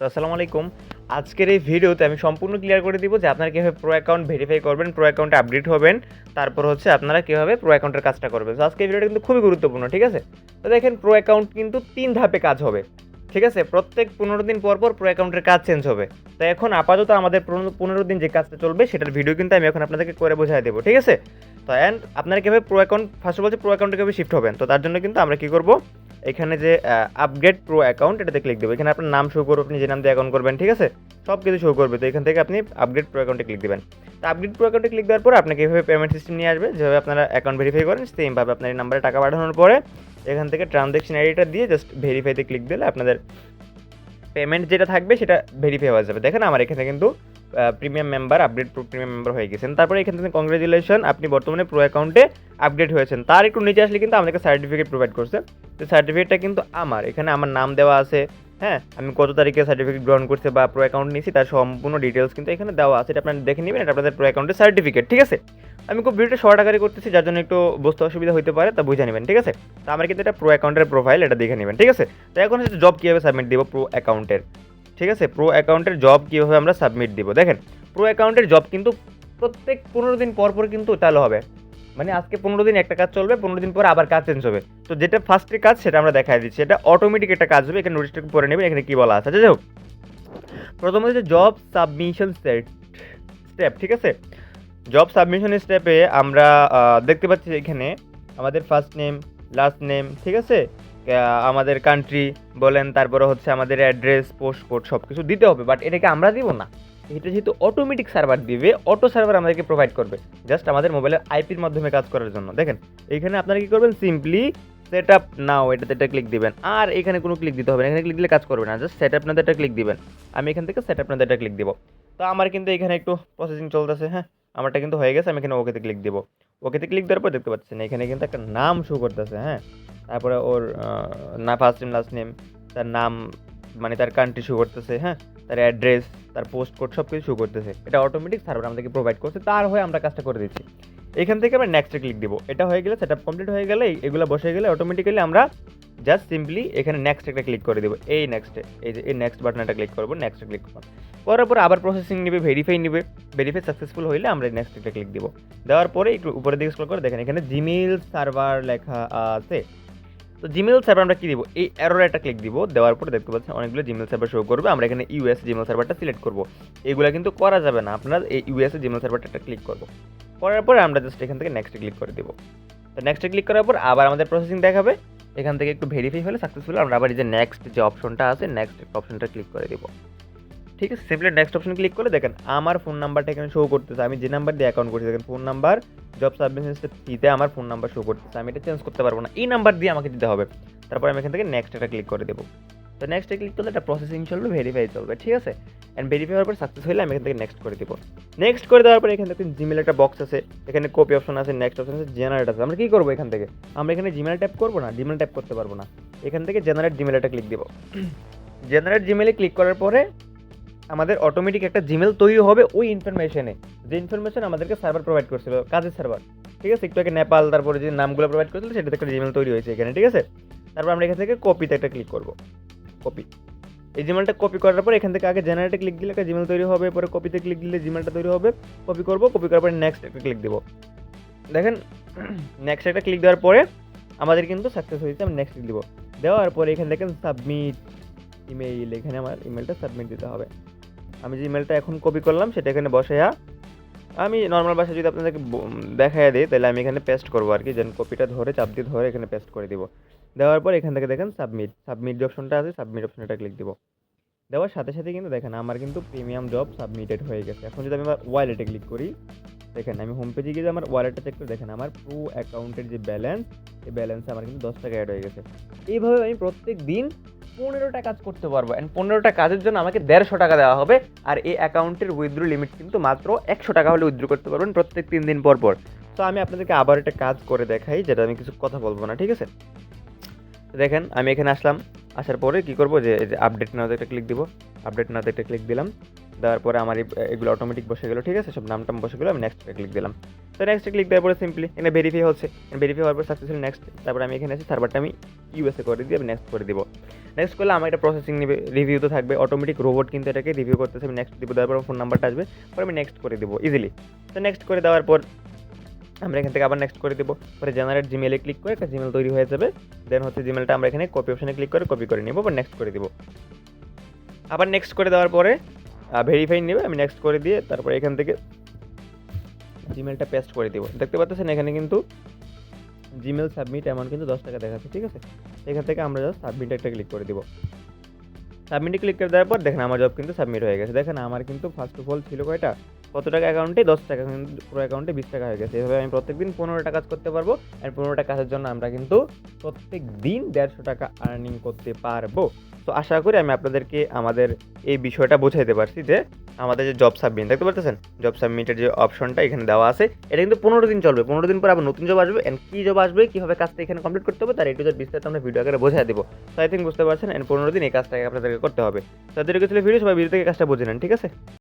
তো আসসালামু আলাইকুম। আজকের এই ভিডিওতে আমি সম্পূর্ণ ক্লিয়ার করে দিব যে আপনারা কীভাবে প্রো অ্যাকাউন্ট ভেরিফাই করবেন প্রো অ্যাকাউন্টে আপডেট হবেন, তারপর হচ্ছে আপনারা কীভাবে প্রো অ্যাকাউন্টের কাজটা করবেন। তো আজকে ভিডিওটা কিন্তু খুবই গুরুত্বপূর্ণ, ঠিক আছে? তো দেখেন প্রো অ্যাকাউন্ট কিন্তু তিন ধাপে কাজ হবে, ঠিক আছে? প্রত্যেক পনেরো দিন পর পর প্রো অ্যাকাউন্টের কাজ চেঞ্জ হবে। তো এখন আপাতত আমাদের পনেরো দিন যে কাজটা চলবে, সেটার ভিডিও কিন্তু আমি এখন আপনাদেরকে করে বোঝাই দেবো, ঠিক আছে? তো অ্যান্ড আপনারা কীভাবে pro account first of all pro অ্যাকাউন্টে কীভাবে শিফট হবেন? তো তার জন্য কিন্তু আমরা কী করব? এখানে যে আপগ্রেড প্রো অ্যাকাউন্ট এটাতে ক্লিক দেবো। এখানে আপনার নাম শো করবে, আপনি যে নাম দিয়ে অ্যাকাউন্ট করবেন, ঠিক আছে? সব কিছু শো করবে, তো এখান থেকে আপনি আপগ্রেড প্রো অ্যাকাউন্টে ক্লিক দেবেন। তো আপগ্রেড প্রো অ্যাকাউন্টে ক্লিক দেওয়ার পর আপনাকে এভাবে পেমেন্ট সিস্টেম নিয়ে আসবে। যেভাবে আপনারা অ্যাকাউন্ট ভেরিফাই করেন সেমভাবে আপনার এই নাম্বারে টাকা পাঠানোর পরে এখান থেকে ট্রানজ্যাকশন আইডিটা দিয়ে জাস্ট ভেরিফাইতে ক্লিক দিলে আপনাদের পেমেন্ট যেটা থাকবে সেটা ভেরিফাই হয়ে যাবে। দেখেন আমার এখানে কিন্তু premium member update pro premium member হয়ে গেছেন। তারপরে এখান থেকে কংগ্রেচুলেশন আপনি বর্তমানে প্রো অ্যাকাউন্টে আপডেট হয়েছেন। তার একটু নিচে আসলে কিন্তু আমাদেরকে সার্টিফিকেট প্রোভাইড করছে। তো সার্টিফিকেটটা কিন্তু আমার, এখানে আমার নাম দেওয়া আছে। হ্যাঁ আমি কত তারিখে সার্টিফিকেট গ্রহণ করছে বা প্রো অ্যাকাউন্ট নিয়েছি, তার সম্পূর্ণ ডিটেলস কিন্তু এখানে দেওয়া আছে। এটা আপনারা দেখে নেবেন, এটা আপনাদের প্রো অ্যাকাউন্টের সার্টিফিকেট ঠিক আছে? আমি খুব ভিডিওটা শর্ট আকারে করতেছি, যার জন্য একটু বুঝতে অসুবিধা হতে পারে, তা বুঝে নেবেন, ঠিক আছে? তো আমার কিন্তু এটা প্রো অ্যাকাউন্টের প্রোফাইল এটা দেখে নেবেন, ঠিক আছে? তো এখন হচ্ছে জব কীভাবে সাবমিট দিব প্রো অ্যাকাউন্টের ঠিক আছে? প্রো অ্যাকাউন্টের জব কীভাবে আমরা সাবমিট দিব? দেখেন প্রো অ্যাকাউন্টের জব কিন্তু প্রত্যেক পনেরো দিন পর পর কিন্তু চালু হবে। মানে আজকে পনেরো দিন একটা কাজ চলবে, পনেরো দিন পর আবার কাজ চেঞ্জ হবে। তো যেটা ফার্স্টের কাজ, সেটা আমরা দেখাই দিচ্ছি। এটা অটোমেটিক একটা কাজ হবে, এখানে নোটিশটা পরে নেবেন, এখানে কী বলা আছে? আচ্ছা যাই হোক। প্রথমত হচ্ছে জব সাবমিশন সেট স্টেপ ঠিক আছে? জব সাবমিশন স্টেপে আমরা দেখতে পাচ্ছি এখানে আমাদের ফার্স্ট নেম লাস্ট নেম ঠিক আছে? আমাদের কান্ট্রি বলেন, তারপরে হচ্ছে আমাদের অ্যাড্রেস পোস্ট কোড সব কিছু দিতে হবে বাট এটাকে আমরা দিব না। এটা যেহেতু অটোমেটিক সার্ভার দিবে অটো সার্ভার আমাদেরকে প্রোভাইড করবে জাস্ট আমাদের মোবাইলের আইপির মাধ্যমে কাজ করার জন্য। দেখেন এইখানে আপনারা কী করবেন? সিম্পলি সেট আপ নাও এটাতে একটা ক্লিক দিবেন। আর এখানে কোনো ক্লিক দিতে হবে না, এখানে ক্লিক দিলে কাজ করবে না জাস্ট সেট আপ নাতে একটা ক্লিক দিবেন। আমি এখান থেকে সেট আপ নাতে একটা ক্লিক দিব। তো আমার কিন্তু এখানে একটু প্রসেসিং চলতেছে হ্যাঁ? আমারটা কিন্তু হয়ে গেছে, আমি এখানে ওকেতে ক্লিক দিব। ওকেতে ক্লিক দেওয়ার পর দেখতে পাচ্ছেন, এখানে কিন্তু একটা নাম শো করতেছে হ্যাঁ? তারপরে ওর না ফার্স্ট নেম লাস্ট নেম তার নাম মানে তার কান্ট্রি শো করতেছে হ্যাঁ? তার অ্যাড্রেস তার পোস্ট কোড সব কিছু শো করতেছে। এটা অটোমেটিক সার্ভার আমাদেরকে প্রোভাইড করছে, তার হয়ে আমরা কাজটা করে দিচ্ছি। এখান থেকে আমরা নেক্সটে ক্লিক দিব। এটা হয়ে গেলে সেটআপ কমপ্লিট হয়ে গেলে এগুলো বসে গেলে অটোমেটিক্যালি আমরা জাস্ট সিম্পলি এখানে নেক্সট একটা ক্লিক করে দেবো। এই নেক্সটে এই যে, এই নেক্সট বাটনটা ক্লিক করব নেক্সটে ক্লিক করব। করার পর আবার প্রসেসিং নেবে ভেরিফাই নেবে। ভেরিফাই সাকসেসফুল হইলে আমরা নেক্সট একটা ক্লিক দিব। দেওয়ার পরে একটু উপরের দিকে স্ক্রল করে দেখেন, এখানে জিমেল সার্ভার লেখা আছে। তো জিমেল সার্ভার আমরা কী দিব? এই অ্যারোর একটা ক্লিক দিব। দেওয়ার পরে দেখতে পাচ্ছেন অনেকগুলো জিমেল সার্ভার শো করবে। আমরা এখানে ইউএস জিমেল সার্ভারটা সিলেক্ট করব। এইগুলো কিন্তু করা যাবে না। আপনার এই ইউএস জিমেল সার্ভারটা একটা ক্লিক করব। করার পরে আমরা জাস্ট এখান থেকে নেক্সটে ক্লিক করে দিব। তো নেক্সটে ক্লিক করার পর আবার আমাদের প্রসেসিং দেখাবে। এখান থেকে একটু ভেরিফাই হলে সাকসেসফুল আমরা আবার এই যে নেক্সট যে অপশনটা আছে নেক্সট অপশনটা ক্লিক করে দেবো। ঠিক আছে? সিম্পলি নেক্সট অপশন ক্লিক করে দেখেন, আমার ফোন নাম্বারটা এখানে শো করতেছে। আমি যে নাম্বার দিয়ে অ্যাকাউন্ট করছি, দেখেন ফোন নাম্বার জব সাবমিশন ফিতে আমার ফোন নাম্বার শো করতেছে। আমি এটা চেঞ্জ করতে পারব না। এই নাম্বার দিয়ে আমাকে দিতে হবে। তারপর আমি এখান থেকে নেক্সট এটা ক্লিক করে দেবো। তো নেক্সটে ক্লিক করলে এটা প্রসেসিং চলবে ভেরিফাই চলবে, ঠিক আছে? অ্যান্ড ভেরিফাই হওয়ার পর সাকসেস হলে আমি এখান থেকে নেক্সট করে দেবো। নেক্সট করে দেওয়ার পর এখান থেকে জিমেল একটা বক্স আছে, এখানে কপি অপশন আছে নেক্সট অপশন আছে জেনারেট আছে। আমরা কী করব এখান থেকে? আমরা এখানে জিমেল ট্যাপ করব না জিমেল ট্যাপ করতে পারব না। এখান থেকে জেনারেট জিমেল একটা ক্লিক দেবো। জেনারেট জিমেলে ক্লিক করার পরে আমাদের অটোমেটিক একটা জিমেল তৈরি হবে ওই ইনফরমেশনে যে ইনফরমেশন আমাদেরকে সার্ভার প্রোভাইড করছিল, কাজের সার্ভার ঠিক আছে? একটু আগে নেপাল তারপরে যে নামগুলো প্রোভাইড করছিল সেটা থেকে জিমেল তৈরি হয়েছে এখানে, ঠিক আছে? তারপর আমরা এখান থেকে কপিতে একটা ক্লিক করব। কপি এই জিমেলটা কপি করার পর এখান থেকে আগে জেনারেটে ক্লিক দিলে একটা জিমেল তৈরি হবে পরে কপিতে ক্লিক দিলে জিমেলটা তৈরি হবে কপি করব কপি করার পরে নেক্সট একটা ক্লিক দেবো। দেখেন নেক্সট একটা ক্লিক দেওয়ার পরে আমাদের কিন্তু সাকসেস হয়েছে, আমি নেক্সট ক্লিক দেবো। দেওয়ার পরে এখানে দেখেন সাবমিট ইমেইল এখানে আমার ইমেলটা সাবমিট দিতে হবে। আমি যে ইমেলটা এখন কপি করলাম, সেটা এখানে বসাইয়া আমি নর্মাল ভাষায় যদি আপনাদেরকে দেখাই দিই, তাহলে আমি এখানে পেস্ট করব আর কি, যেন কপিটা ধরে, চাপ দিয়ে ধরে এখানে পেস্ট করে দিব। দেওয়ার পর এখান থেকে দেখেন সাবমিট সাবমিট যে অপশনটা আছে সাবমিট অপশনটা ক্লিক দিব। দেওয়ার সাথে সাথে কিন্তু দেখেন আমার কিন্তু প্রিমিয়াম জব সাবমিটেড হয়ে গেছে। এখন যদি আমি আমার ওয়ালেটে ক্লিক করি, দেখেন আমি হোম পেজে গিয়ে আমার ওয়ালেটটা চেক করে, দেখেন আমার প্রো অ্যাকাউন্টের যে ব্যালেন্স এই ব্যালেন্সে আমার কিন্তু দশ টাকা অ্যাড হয়ে গেছে। এইভাবে আমি প্রত্যেক দিন পনেরোটা কাজ করতে পারব। অ্যান্ড পনেরোটা কাজের জন্য আমাকে দেড়শো টাকা দেওয়া হবে। আর এই অ্যাকাউন্টের উইথড্রো লিমিট কিন্তু মাত্র একশো টাকা হলে উইথড্রো করতে পারবেন প্রত্যেক তিন দিন পর পর। তো আমি আপনাদেরকে আবার একটা কাজ করে দেখাই, যেটা আমি কিছু কথা বলব না, ঠিক আছে? দেখেন, আমি এখানে আসলাম, আসার পরে কী করব যে আপডেট নাওতে একটা ক্লিক দিব। আপডেট নাওতে একটা ক্লিক দিলাম, দেওয়ার পরে আমার এগুলো অটোমেটিক বসে গেলো, ঠিক আছে? সব নাম টাম বসে গেলো, আমি নেক্সট ক্লিক দিলাম। তো নেক্সট ক্লিক দেওয়ার পরে সিম্পলি এখানে ভেরিফাই হচ্ছে। ভেরিফাই হওয়ার পর সাকসেসফুল নেক্সট তারপরে আমি এখানে এসে সার্ভারটা আমি ইউএসএ করে দিয়ে আমি নেক্সট করে দিব। নেক্সট করলে আমার একটা প্রসেসিং নেবে রিভিউ তো থাকবে অটোমেটিক রোবট কিন্তু এটাকে রিভিউ করতেছে, আমি নেক্সট দিব, দেওয়ার পর ফোন নাম্বারটা আসবে, পরে আমি নেক্সট করে দিব ইজিলি তো নেক্সট করে দেওয়ার পর আমরা এখান থেকে আবার নেক্সট করে দেবো। পরে জেনারেট জিমেলে ক্লিক করে একটা জিমেল তৈরি হয়ে যাবে। দেন হচ্ছে জিমেলটা আমরা এখানে কপি অপশানে ক্লিক করে কপি করে নেব বা নেক্সট করে দেবো। আবার নেক্সট করে দেওয়ার পরে ভেরিফাই নেবে, আমি নেক্সট করে দিয়ে তারপরে এখান থেকে জিমেলটা পেস্ট করে দিব। দেখতে পাচ্ছেন এখানে কিন্তু জিমেল সাবমিট এমন কিন্তু দশ টাকা দেখাচ্ছে, ঠিক আছে? এখান থেকে আমরা জাস্ট সাবমিট একটা ক্লিক করে দিব। সাবমিটে ক্লিক করে দেওয়ার পর দেখেন আমার জব কিন্তু সাবমিট হয়ে গেছে। দেখেন আমার কিন্তু ফার্স্ট অফ অল ছিল কয়টা? কত টাকা অ্যাকাউন্টে দশ টাকা। কিন্তু পুরো অ্যাকাউন্টে বিশ টাকা হয়ে গেছে। এভাবে আমি প্রত্যেক দিন পনেরোটা কাজ করতে পারব আর পনেরোটা কাজের জন্য আমরা কিন্তু প্রত্যেক দিন দেড়শো টাকা আর্নিং করতে পারব। তো আশা করি আমি আপনাদেরকে আমাদের এই বিষয়টা বোঝাইতে পারছি যে আমাদের যে জব সাবমিট দেখতে পাচ্ছেন জব সাবমিটের যে অপশনটা এখানে দেওয়া আছে, এটা কিন্তু পনেরো দিন চলবে। পনেরো দিন পর আবার নতুন জব আসবে অ্যান্ড কী জব আসবে, কীভাবে কাজটা এখানে কমপ্লিট করতে হবে, তার একটু বিস্তারিত আমরা ভিডিও আকারে বোঝাই দেবো। তো আই থিঙ্ক বুঝতে পারছেন অ্যান্ড পনেরো দিন এই কাজটাকে আপনাদেরকে করতে হবে। তাদেরকে কিছু ভিডিও সবাই ভিডিও থেকে কাজটা বুঝে নেন, ঠিক আছে?